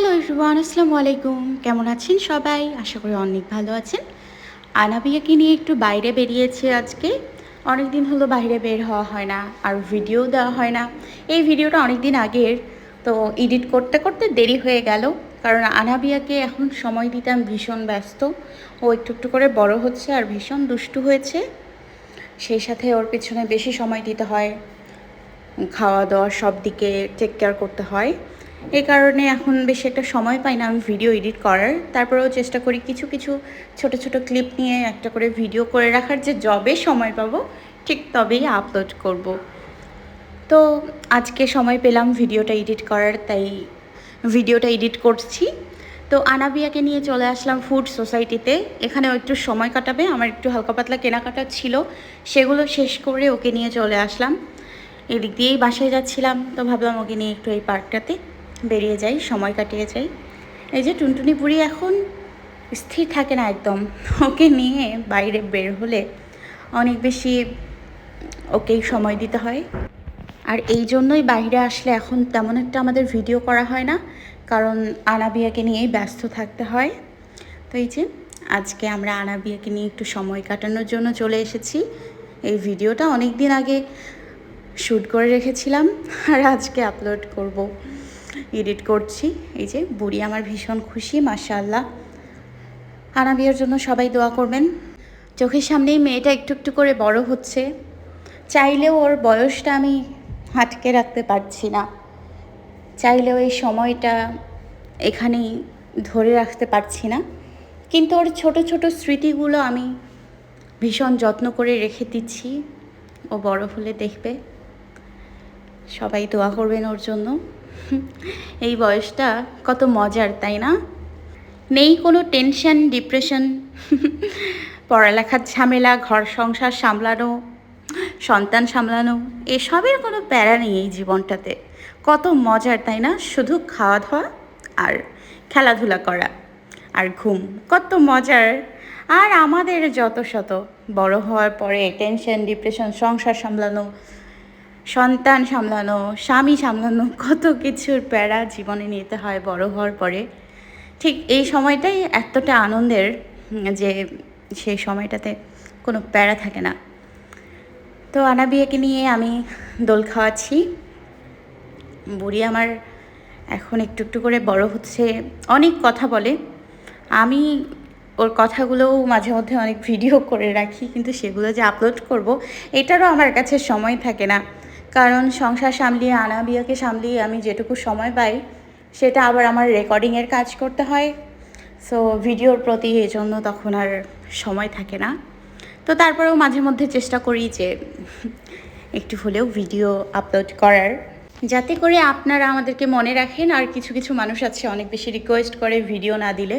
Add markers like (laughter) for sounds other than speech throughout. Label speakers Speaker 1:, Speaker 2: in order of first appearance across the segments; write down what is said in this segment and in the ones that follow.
Speaker 1: Hello ইরওয়ান আসসালামু আলাইকুম। কেমন আছেন সবাই? আশা করি অনেক ভালো আছেন। আনাবিয়াকে নিয়ে একটু বাইরে বেরিয়েছে আজকে। অনেক দিন হলো বাইরে বের হওয়া হয় না, আর ভিডিও দেওয়া হয় না। এই ভিডিওটা অনেক দিন আগের, তো এডিট করতে করতে দেরি হয়ে গেল। কারণ আনাবিয়াকে এখন সময় দিতে আমি ভীষণ ব্যস্ত। ও একটু একটু করে বড় হচ্ছে আর ভীষণ দুষ্টু হয়েছে। সেই সাথে ওর পিছনে বেশি সময় দিতে হয়। খাওয়া দাওয়া সব দিকে টেক কেয়ার করতে হয়। এই কারণে এখন বেশি একটা সময় পাই না আমি ভিডিও এডিট করার। তারপরেও চেষ্টা করি কিছু কিছু ছোট ছোট ক্লিপ নিয়ে একটা করে ভিডিও করে রাখার যে জবে সময় পাবো, ঠিক তবেই আপলোড করব। তো আজকে সময় পেলাম ভিডিওটা এডিট করার, তাই ভিডিওটা এডিট করছি। তো আনাবিয়াকে নিয়ে চলে আসলাম ফুড সোসাইটিতে এখানেও একটু সময় কাটাবে, আমার একটু হালকা পাতলা কেনাকাটা ছিল, সেগুলো শেষ করে ওকে নিয়ে চলে আসলাম। এদিক দিয়েই বাসায় যাচ্ছিলাম, তো ভাবলাম ওকে নিয়ে একটু এই পার্কটাতে বেরিয়ে যাই, সময় কাটিয়ে যাই। এই যে টুনটুনি বুড়ি এখন স্থির থাকে না একদম। ওকে নিয়ে বাইরে বের হলে অনেক বেশি ওকেই সময় দিতে হয়। আর এই জন্যই বাইরে আসলে এখন তেমন একটা আমাদের ভিডিও করা হয় না, কারণ আনাবিয়াকে নিয়েই ব্যস্ত থাকতে হয়। তো এই যে আজকে আমরা আনাবিয়াকে নিয়ে একটু সময় কাটানোর জন্য চলে এসেছি। এই ভিডিওটা অনেক দিন আগে শ্যুট করে রেখেছিলাম, আর আজকে আপলোড করব। এডিট করছি। এই যে, বুড়ি আমার ভীষণ খুশি, মাশাআল্লাহ। আনাবিয়ার জন্য সবাই দোয়া করবেন। চোখের সামনেই মেয়েটা একটু একটু করে বড় হচ্ছে। চাইলেও ওর বয়সটা আমি আটকে রাখতে পারছি না। চাইলেও এই সময়টা এখানেই ধরে রাখতে পারছি না। কিন্তু ওর ছোট ছোট স্মৃতিগুলো আমি ভীষণ যত্ন করে রেখে দিচ্ছি। ও বড় হলে দেখবে। সবাই দোয়া করবেন ওর জন্য। এই বয়সটা কত মজার, তাই না? নেই কোনো টেনশন, ডিপ্রেশন, পড়ালেখার ঝামেলা, ঘর সংসার সামলানো, সন্তান সামলানো, এসবের কোনো প্যারা নেই এই জীবনটাতে। কত মজার, তাই না? শুধু খাওয়া দাওয়া আর খেলাধুলা করা আর ঘুম, কত মজার। আর আমাদের যত শত বড় হওয়ার পরে টেনশন, ডিপ্রেশন, সংসার সামলানো সন্তান সামলানো, স্বামী সামলানো, কত কিছুর প্যারা জীবনে নিতে হয় বড় হওয়ার পরে। ঠিক এই সময়টাই এতটা আনন্দের যে সেই সময়টাতে কোনো প্যারা থাকে না। তো আনাবিয়াকে নিয়ে আমি দোল খাওয়াচ্ছি। বুড়ি আমার এখন একটু একটু করে বড় হচ্ছে, অনেক কথা বলে। আমি ওর কথাগুলোও মাঝে মধ্যে অনেক ভিডিও করে রাখি, কিন্তু সেগুলো যে আপলোড করব, এটারও আমার কাছে সময় থাকে না। কারণ সংসার সামলিয়ে, আনাবিয়াকে সামলিয়ে আমি যেটুকু সময় পাই, সেটা আবার আমার রেকর্ডিংয়ের কাজ করতে হয়। সো ভিডিওর প্রতি এই জন্য তখন আর সময় থাকে না। তো তারপরেও মাঝে মধ্যে চেষ্টা করি যে, একটু হলেও ভিডিও আপলোড করার। যাতে করে আপনারা আমাদেরকে মনে রাখেন, আর কিছু কিছু মানুষ আছে অনেক বেশি রিকোয়েস্ট করে ভিডিও না দিলে।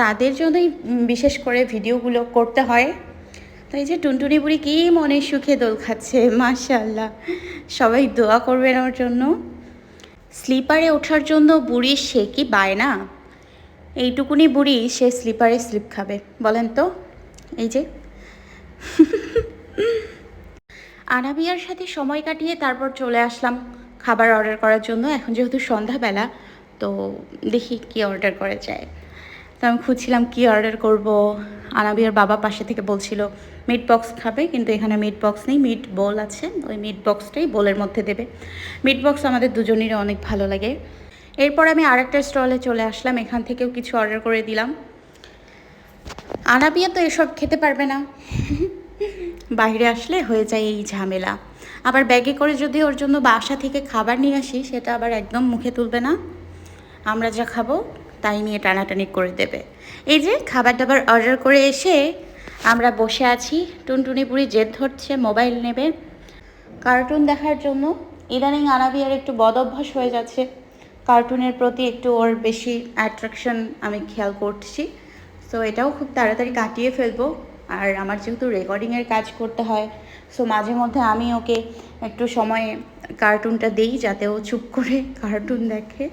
Speaker 1: তাদের জন্যই বিশেষ করে ভিডিওগুলো করতে হয়। তো এই যে টুনটুনি বুড়ি কী মনে সুখে দোল খাচ্ছে মাশাল্লাহ সবাই দোয়া করবেন ওর জন্য। স্লিপারে ওঠার জন্য বুড়ি, সে কি বায়না? এইটুকুনি বুড়ি, সে স্লিপারে স্লিপ খাবে। বলেন তো, এই যে। আনাবিয়ার সাথে সময় কাটিয়ে তারপর চলে আসলাম খাবার অর্ডার করার জন্য। এখন যেহেতু সন্ধ্যাবেলা, তো দেখি কি অর্ডার করা যায়। আমি খুঁজছিলাম কি অর্ডার করব। আনাবিয়ার বাবা পাশে থেকে বলছিল মিট বক্স খাবে, কিন্তু এখানে মিট বক্স নেই মিট বোল আছে, ওই মিট বক্সটাই বোলের মধ্যে দেবে। মিট বক্স আমাদের দুজনেরই অনেক ভালো লাগে। এরপর আমি আরেকটা স্টলে চলে আসলাম, এখান থেকেও কিছু অর্ডার করে দিলাম। আনাবিয়া তো এসব খেতে পারবে না। বাইরে আসলে হয়ে যায় এই ঝামেলা। আবার ব্যাগে করে যদি ওর জন্য বাসা থেকে খাবার নিয়ে আসি, সেটা আবার একদম মুখে তুলবে না। আমরা যা খাব তাই নিয়ে টানাটানি করে দেবে। এই যে খাবার দাবার অর্ডার করে এসে আমরা বসে আছি। টুনটুনি বুড়ি জেদ ধরছে মোবাইল নেবে। কার্টুন দেখার জন্য। ইদানিং আনাবিয়ার একটু বদ অভ্যাস হয়ে যাচ্ছে। কার্টুনের প্রতি একটু ওর বেশি অ্যাট্রাকশন আমি খেয়াল করছি। সো এটাও খুব তাড়াতাড়ি কাটিয়ে ফেলব। আর আমার যেহেতু রেকর্ডিংয়ের কাজ করতে হয় সো মাঝে মধ্যে আমি ওকে একটু সময় কার্টুনটা দিই যাতে ও চুপ করে কার্টুন দেখে।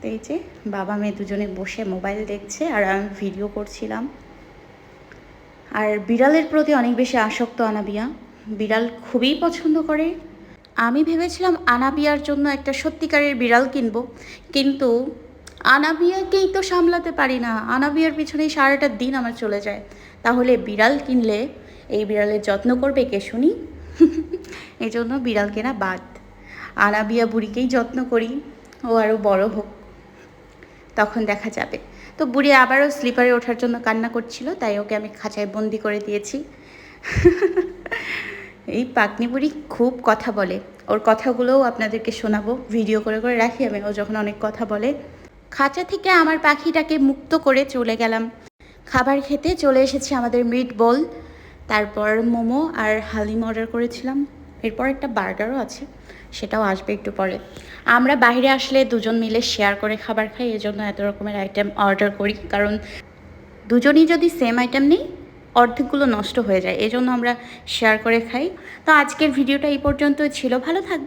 Speaker 1: তো এই যে বাবা মেয়ে দুজনে বসে মোবাইল দেখছে আর আমি ভিডিও করছিলাম। আর বিড়ালের প্রতি অনেক বেশি আসক্ত আনাবিয়া। বিড়াল খুবই পছন্দ করে। আমি ভেবেছিলাম আনাবিয়ার জন্য একটা সত্যিকারের বিড়াল কিনব, কিন্তু আনাবিয়াকেই তো সামলাতে পারি না। আনাবিয়ার পিছনেই সারাটা দিন আমার চলে যায়। তাহলে বিড়াল কিনলে এই বিড়ালের যত্ন করবে কে শুনি? (laughs) এই জন্য বিড়াল কেনা বাদ। আনাবিয়া বুড়িকেই যত্ন করি। ও আরও বড় হোক। তখন দেখা যাবে। তো বুড়ি আবারও স্লিপারে ওঠার জন্য কান্না করছিল, তাই ওকে আমি খাঁচায় বন্দি করে দিয়েছি। এই পাকনি বুড়ি খুব কথা বলে। ওর কথাগুলোও আপনাদেরকে শোনাবো, ভিডিও করে করে রাখি আমি। ও যখন অনেক কথা বলে, খাঁচা থেকে আমার পাখিটাকে মুক্ত করে চলে গেলাম। খাবার খেতে চলে এসেছে আমাদের মিট বল তারপর মোমো আর হালিম অর্ডার করেছিলাম। এরপর একটা বার্গারও আছে। সেটাও আসবে একটু পরে। আমরা বাইরে আসলে দুজন মিলে শেয়ার করে খাবার খাই, এজন্য এত রকমের আইটেম অর্ডার করি। কারণ দুজনই যদি সেম আইটেম নিই, অর্ধেকগুলো নষ্ট হয়ে যায়। এজন্য আমরা শেয়ার করে খাই। তো আজকের ভিডিওটা এই পর্যন্ত ছিল। ভালো থাকবে